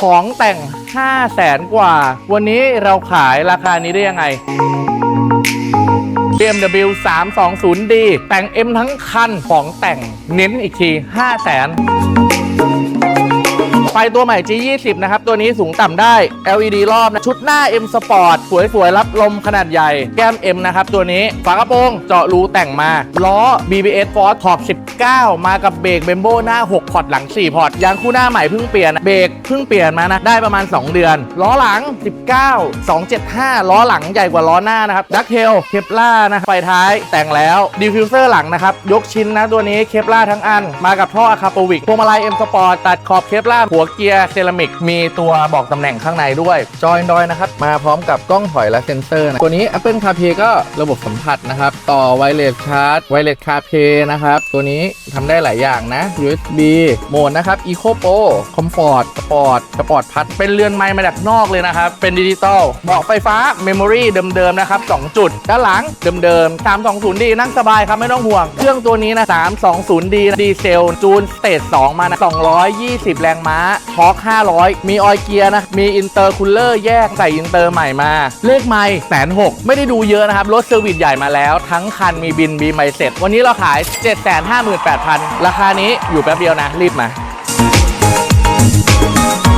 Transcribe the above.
ของแต่ง 5 0 0แสนกว่า วันนี้เราขายราคานี้ได้ยังไง BMW 320D แต่ง M ทั้งคันของแต่งเน้นอีกที 5 0 0แสน ฟตัวใหม่ G20 นะครับ ตัวนี้สูงต่ำได้ LED รอบนะชุดหน้า M Sport สวยๆ รับลมขนาดใหญ่ แก้ม M นะครับ ตัวนี้ฝากระโปรงเจาะรูแต่งมา ล้อ BBS Force ขอบ 19 มากับเบรกเบมโบหน้า 6 พอร์ตหลัง 4 พอร์ตยางคู่หน้าใหม่เพิ่งเปลี่ยนเบรกเพิ่งเปลี่ยนมานะได้ประมาณ 2 เดือน ล้อหลัง 19 275 ล้อหลังใหญ่กว่าล้อหน้านะครับดักเทลเคปล่านะไฟท้ายแต่งแล้วดิฟฟิวเซอร์หลังนะครับยกชิ้นนะตัวนี้เคปล่าทั้งอัน มากับท่ออะคาโปวิกพวงมาลัย M Sport ตัดขอบเคปล่าหัวเกียร์เซรามิกมีตัวบอกตำแหน่งข้างในด้วย จอยดอยนะครับ มาพร้อมกับกล้องถอยและเซ็นเซอร์นะตัวนี้ Apple CarPlay ก็ระบบสัมผัสนะครับ ต่อไวเลสชาร์จไวเลส CarPlay นะครับ ตัวนี้ทำได้หลายอย่างนะ USB โหมดนะครับ Eco Pro Comfort Sport Sport พัดเป็นเรือนไม้มาจากนอกเลยนะครับ เป็นดิจิตอลเบาะไฟฟ้า Memory เดิมๆนะครับ2จุด ด้านหลังเดิมๆ 320D นั่งสบายครับไม่ต้องห่วง เครื่องตัวนี้นะ 320D ดีเซลจูนสเตจ2มานะ220 แรงม้าทอร์ก500 มีออยเกียร์นะ มีอินเตอร์คูลเลอร์แยกใส่อินเตอร์ใหม่มา เลขไม่แสนหกไม่ได้ดูเยอะนะครับ รถเซอร์วิสใหญ่มาแล้ว ทั้งคันมีบินบีไม่เสร็จ วันนี้เราขาย 758,000 ราคานี้อยู่แป๊บเดียวนะ รีบมา